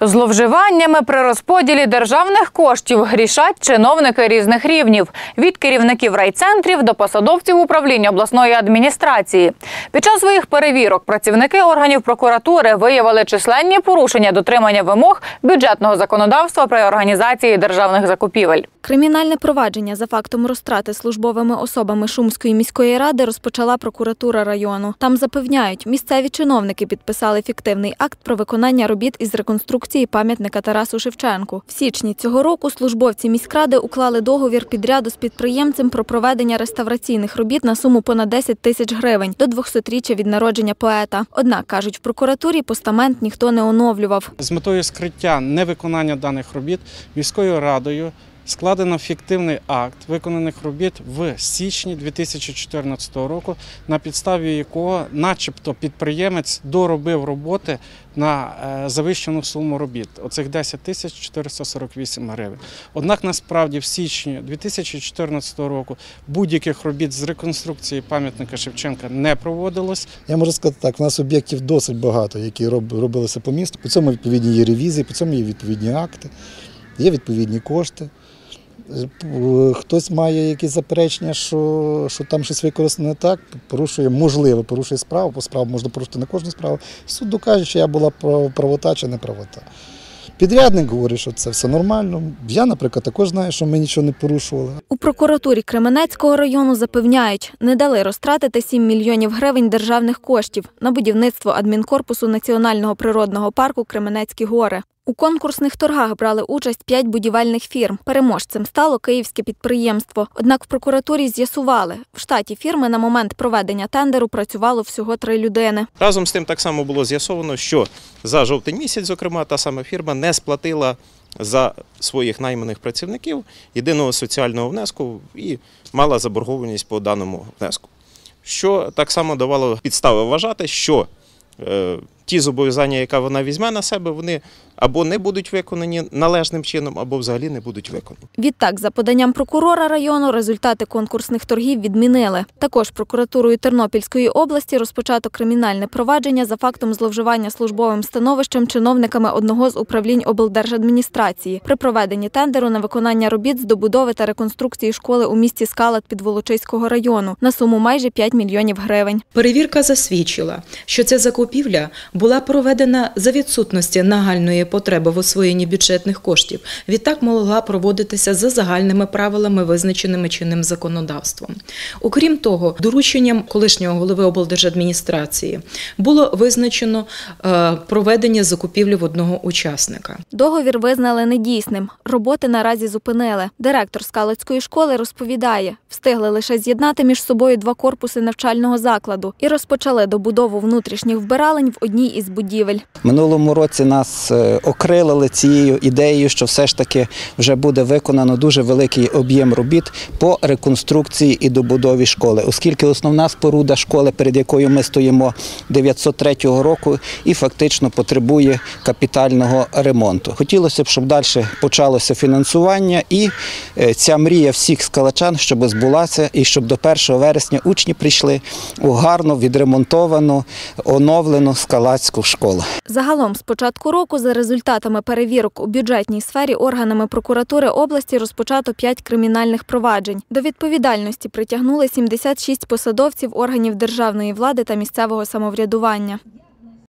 Зловживаннями при розподілі державних коштів грішать чиновники різних рівнів від керівників райцентрів до посадовців управління обласної адміністрації. Під час своїх перевірок працівники органів прокуратури виявили численні порушення дотримання вимог бюджетного законодавства при організації державних закупівель. Кримінальне провадження за фактом розтрати службовими особами Шумської міської ради розпочала прокуратура району. Там запевняють, місцеві чиновники підписали фіктивний акт про виконання робіт із реконструкції пам'ятника Тарасу Шевченку. В січні цього року службовці міськради уклали договір підряду з підприємцем про проведення реставраційних робіт на суму понад 10 тисяч гривень до 200-річчя від народження поета. Однак кажуть, в прокуратурі постамент ніхто не оновлював. З метою скриття невиконання даних робіт міською радою складено фіктивний акт виконаних робіт в січні 2014 року, на підставі якого, начебто, підприємець доробив роботи на е, завищену суму робіт. Оцих 10 тисяч 448 гривень. Однак насправді в січні 2014 року будь-яких робіт з реконструкції пам'ятника Шевченка не проводилось. Я можу сказати так, у нас об'єктів досить багато, які роб- робилися по місту. По цьому відповідні є ревізії, по цьому є відповідні акти, є відповідні кошти. Хтось має якісь заперечення, що, що там щось використано не так, порушує, можливо, порушує справу, бо справу можна порушити на кожну справу. Суд докаже, чи я була прав- правота чи не правота. Підрядник говорить, що це все нормально. Я, наприклад, також знаю, що ми нічого не порушували. У прокуратурі Кременецького району запевняють, не дали розтратити 7 мільйонів гривень державних коштів на будівництво адмінкорпусу Національного природного парку Кременецькі гори. У конкурсних торгах брали участь п'ять будівельних фірм. Переможцем стало київське підприємство. Однак в прокуратурі з'ясували, в штаті фірми на момент проведення тендеру працювало всього три людини. Разом з тим так само було з'ясовано, що за жовтень місяць, зокрема, та сама фірма не сплатила за своїх найманих працівників єдиного соціального внеску і мала заборгованість по даному внеску. Що так само давало підстави вважати, що е, ті зобов'язання, які вона візьме на себе, вони або не будуть виконані належним чином, або взагалі не будуть виконані. Відтак, за поданням прокурора району, результати конкурсних торгів відмінили. Також прокуратурою Тернопільської області розпочато кримінальне провадження за фактом зловживання службовим становищем чиновниками одного з управлінь облдержадміністрації при проведенні тендеру на виконання робіт з добудови та реконструкції школи у місті Скалат Підволочиського району на суму майже 5 мільйонів гривень. Перевірка засвідчила, що ця закупівля була проведена за відсутності нагальної потреби в освоєнні бюджетних коштів. Відтак могла проводитися за загальними правилами, визначеними чинним законодавством. Окрім того, дорученням колишнього голови облдержадміністрації було визначено е, проведення закупівлі в одного учасника. Договір визнали недійсним. Роботи наразі зупинили. Директор Скалицької школи розповідає, встигли лише з'єднати між собою два корпуси навчального закладу і розпочали добудову внутрішніх вбиралень в одній із будівель. Минулому році нас е, окрилили цією ідеєю, що все ж таки вже буде виконано дуже великий об'єм робіт по реконструкції і добудові школи, оскільки основна споруда школи, перед якою ми стоїмо 903 року, і фактично потребує капітального ремонту. Хотілося б, щоб далі почалося фінансування, і е, ця мрія всіх скалачан, щоб збулася, і щоб до 1 вересня учні прийшли у гарно відремонтовану, оновлену скалацьку школу. Загалом з початку року за результатами перевірок у бюджетній сфері органами прокуратури області розпочато 5 кримінальних проваджень. До відповідальності притягнули 76 посадовців органів державної влади та місцевого самоврядування.